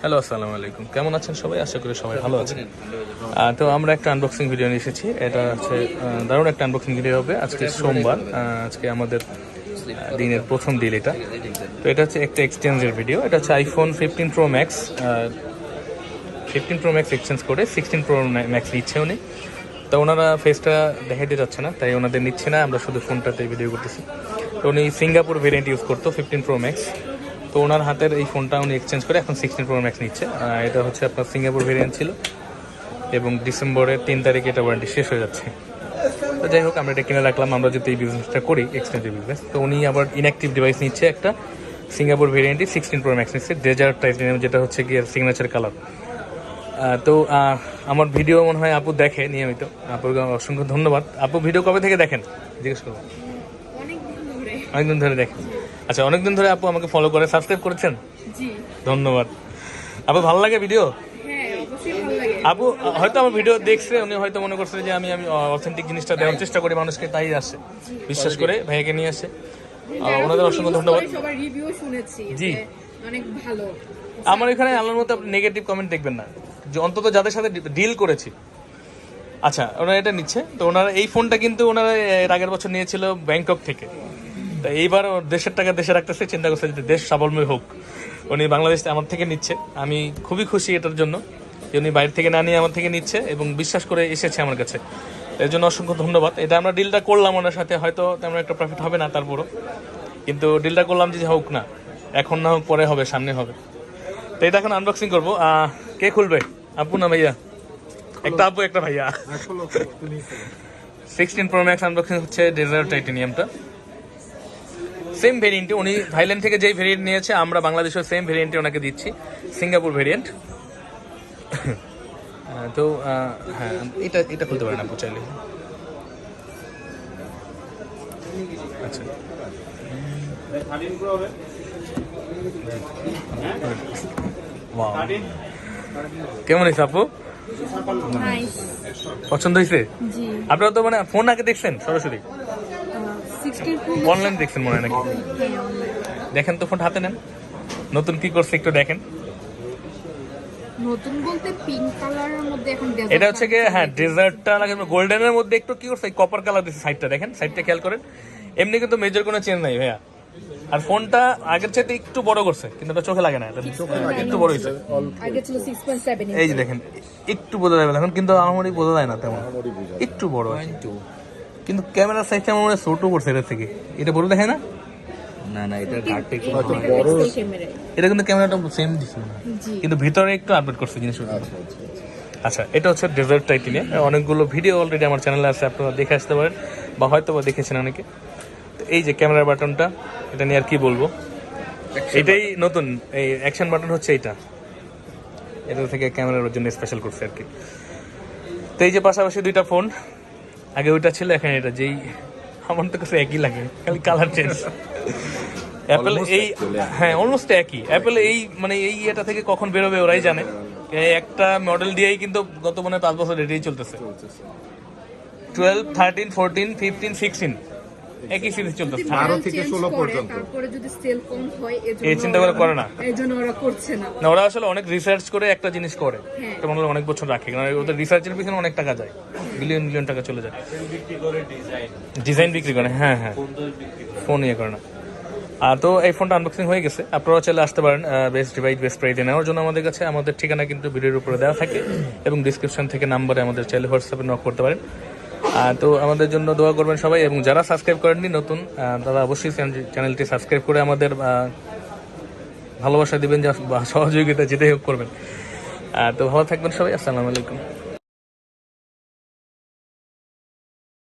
Hello আসসালামু আলাইকুম কেমন আছেন সবাই? আশা করি সবাই ভালো আছেন। তো আমরা একটা আনবক্সিং ভিডিও নিয়ে এসেছি। এটা হচ্ছে দারুণ একটা আনবক্সিং ভিডিও হবে। আজকে সোমবার আজকে আমাদের দিনের প্রথম ডিল এটা। তো এটা হচ্ছে একটা এক্সচেঞ্জের ভিডিও এটা হচ্ছে iPhone fifteen pro max fifteen pro max exchange করে সিক্সটিন প্রো ম্যাক্স নিচ্ছে উনি। তো ওনারা ফেসটা দেখাইতে যাচ্ছে না, তাই ওনাদের নিচ্ছে না। আমরা শুধু ফোনটাতে ভিডিও করতেছি। তো উনি সিঙ্গাপুর ভেরিয়েন্ট ইউজ করতো ফিফটিন প্রো ম্যাক্স তো ওনার হাতের এই ফোনটা উনি এক্সচেঞ্জ করে এখন সিক্সটিন প্রো ম্যাক্স নিচ্ছে। এটা হচ্ছে আপনার সিঙ্গাপুর ভেরিয়েন্ট ছিল এবং ডিসেম্বরের তিন তারিখে এটা ওয়ারেন্টি শেষ হয়ে যাচ্ছে। তো যাই হোক আমরা এটা কিনে রাখলাম আমরা যদি এই বিজনেসটা করি এক্সচেঞ্জের বিজনেস তো উনি আবার ইনঅ্যাক্টিভ ডিভাইস নিচ্ছে একটা সিঙ্গাপুর ভেরিয়েন্টই সিক্সটিন প্রো ম্যাক্স নিচ্ছে ডেজার্ট টাইটেনিয়াম যেটা হচ্ছে গিয়ে সিগনেচার কালার তো আমার ভিডিও মনে হয় আপু দেখে নিয়মিত। আপুর অসংখ্য ধন্যবাদ। আপু ভিডিও কবে থেকে দেখেন? জিজ্ঞেস করব। অনেকদিন ধরে দেখেন। আচ্ছা অনেকদিন ধরে আপু আমাকে ফলো করে সাবস্ক্রাইব করেছেন? ধন্যবাদ। আপু ভালো লাগে ভিডিও হ্যাঁ লাগে। আপু হয়তো আমার ভিডিও দেখছে উনি হয়তো মনে করছে যে আমি আমি অথেন্টিক জিনিসটা দেওয়ার চেষ্টা করি মানুষকে তাই আসে। বিশ্বাস করে ভাইয়াকে নিয়ে আসে। ওনাদের অসংখ্য ধন্যবাদ। জি। অনেক ভালো। আমার এখানে আল্লাহর মতো আপনি নেগেটিভ কমেন্ট দেখবেন না। যে অন্তত যাদের সাথে ডিল করেছি। আচ্ছা ওনারা এটা নিচ্ছে। তো ওনারা এই ফোনটা কিন্তু ওনারা এর আগের বছর নিয়েছিল ব্যাংকক থেকে। তা এইবার দেশের টাকা দেশে রাখতেছে চিন্তা করছে যে দেশ স্বাবলম্বী হোক। উনি বাংলাদেশ আমার থেকে নিচ্ছে। আমি খুবই খুশি এটার জন্য যে উনি বাইরে থেকে না নিয়ে আমার থেকে নিচ্ছে এবং বিশ্বাস করে এসেছে আমার কাছে। এর জন্য অসংখ্য ধন্যবাদ। এটা আমরা ডিলটা করলাম ওনার সাথে হয়তো তেমন একটা প্রফিট হবে না তারপরও। কিন্তু ডিলটা করলাম যে হোক না এখন না হোক পরে হবে সামনে হবে। তো এটা এখন আনবক্সিং করব। কে খুলবে? আপু না ভাইয়া? একটা আপু একটা ভাইয়া। সিক্সটিন প্রো ম্যাক্স আনবক্সিং হচ্ছে ডেজার্ট টাইটেনিয়ামটা সেম ভেরিয়েন্টে উনি থাইল্যান্ড থেকে যেই ভেরিয়েন্ট নিয়েছে আমরা বাংলাদেশের সেম ভেরিয়েন্টে ওনাকে দিচ্ছি সিঙ্গাপুর ভেরিয়েন্ট তো হ্যাঁ এটা এটা খুলতে পারেন আপু চাইলে। আচ্ছা। কেমন হয়েছে আপু? পছন্দ হয়েছে? আপনারা তো মানে ফোন আগে দেখছেন সরাসরি? অনলাইন দেখছেন মনে হয় নাকি? দেখেন তো ফোন হাতে নেন। নতুন কি করছে একটু দেখেন। নতুন বলতে পিঙ্ক কালারের মধ্যে এখন এটা হচ্ছে গিয়ে হ্যাঁ ডেজার্টটা লাগে। গোল্ডেনের মধ্যে একটু কি করছে? কপার কালার সাইডটা দেখেন সাইডটা খেয়াল করেন। এমনি কিন্তু মেজর কোনো চেঞ্জ নাই ভাইয়া। আর ফোনটা আগের চাইতে একটু বড় করছে কিন্তু এটা চোখে লাগে না এটা একটু বড় হয়েছে। আগে ছিল এই যে দেখেন একটু বোঝা যাবে এখন কিন্তু আমারই বোঝা যায় না তেমন। একটু বড় আছে। কিন্তু ক্যামেরার সাইজটা আমার মনে হয় ছোট করছে এটা থেকে। এটা বড় দেখে না? না না এটা কার্ড টেক ক্যামেরা এটা কিন্তু ক্যামেরাটা সেম দিছিল না কিন্তু ভিতরে একটু আপডেট করছে জিনিসগুলো। আচ্ছা এটা হচ্ছে ডেজার্ট টাইটিনিয়া অনেকগুলো ভিডিও অলরেডি আমার চ্যানেলে আছে আপনারা দেখে আসতে পারেন বা হয়তো বা দেখেছেন অনেকে। তো এই যে ক্যামেরার বাটনটা এটা নিয়ে আর কি বলব? এটাই নতুন এই অ্যাকশন বাটন হচ্ছে এইটা। এটা থেকে ক্যামেরার জন্য স্পেশাল করছে আর কি। তো এই যে পাশাপাশি দুইটা ফোন আগে ওইটা ছিল এখানে এটা যেই আমার তো কাছে একই লাগে খালি কালার চেঞ্জ অ্যাপেল এই হ্যাঁ অলমোস্ট একই। অ্যাপেল এই মানে এই এটা থেকে কখন বেরোবে ওরাই জানে। একটা মডেল দিয়েই কিন্তু গত মনে পাঁচ বছর এটাই চলতেছে। Twelve thirteen fourteen fifteen sixteen একই সিরিজ চলতেছে। বারো থেকে ষোলো পর্যন্ত। তারপরে যদি সেল কম হয় এই চিন্তা করে করে না। এই জন্য ওরা করছে না। না ওরা আসলে অনেক রিসার্চ করে একটা জিনিস করে। মনে হয় অনেক বছর রাখে। কারণ ওদের রিসার্চের পিছনে অনেক টাকা যায়। বিলিয়ন বিলিয়ন টাকা চলে যায়। ডিজাইন বিক্রি করে হ্যাঁ হ্যাঁ। ফোন ইয়ে করে না। আর তো এই ফোনটা আনবক্সিং হয়ে গেছে। আপনারাও চাইলে আসতে পারেন বেস্ট ডিভাইস বেস্ট প্রাইজে নেওয়ার জন্য আমাদের কাছে। আমাদের ঠিকানা কিন্তু ভিডিওর উপরে দেওয়া থাকে। এবং ডিসক্রিপশন থেকে নাম্বারে আমাদের চাইলে হোয়াটসঅ্যাপে নক করতে পারেন। তো আমাদের জন্য দোয়া করবেন সবাই এবং যারা সাবস্ক্রাইব করেননি, নতুন তারা অবশ্যই চ্যানেলটি সাবস্ক্রাইব করে আমাদের ভালোবাসা দিবেন, যা সহযোগিতা যেটাই হোক করবেন। তো ভালো থাকবেন সবাই, আসসালামু আলাইকুম।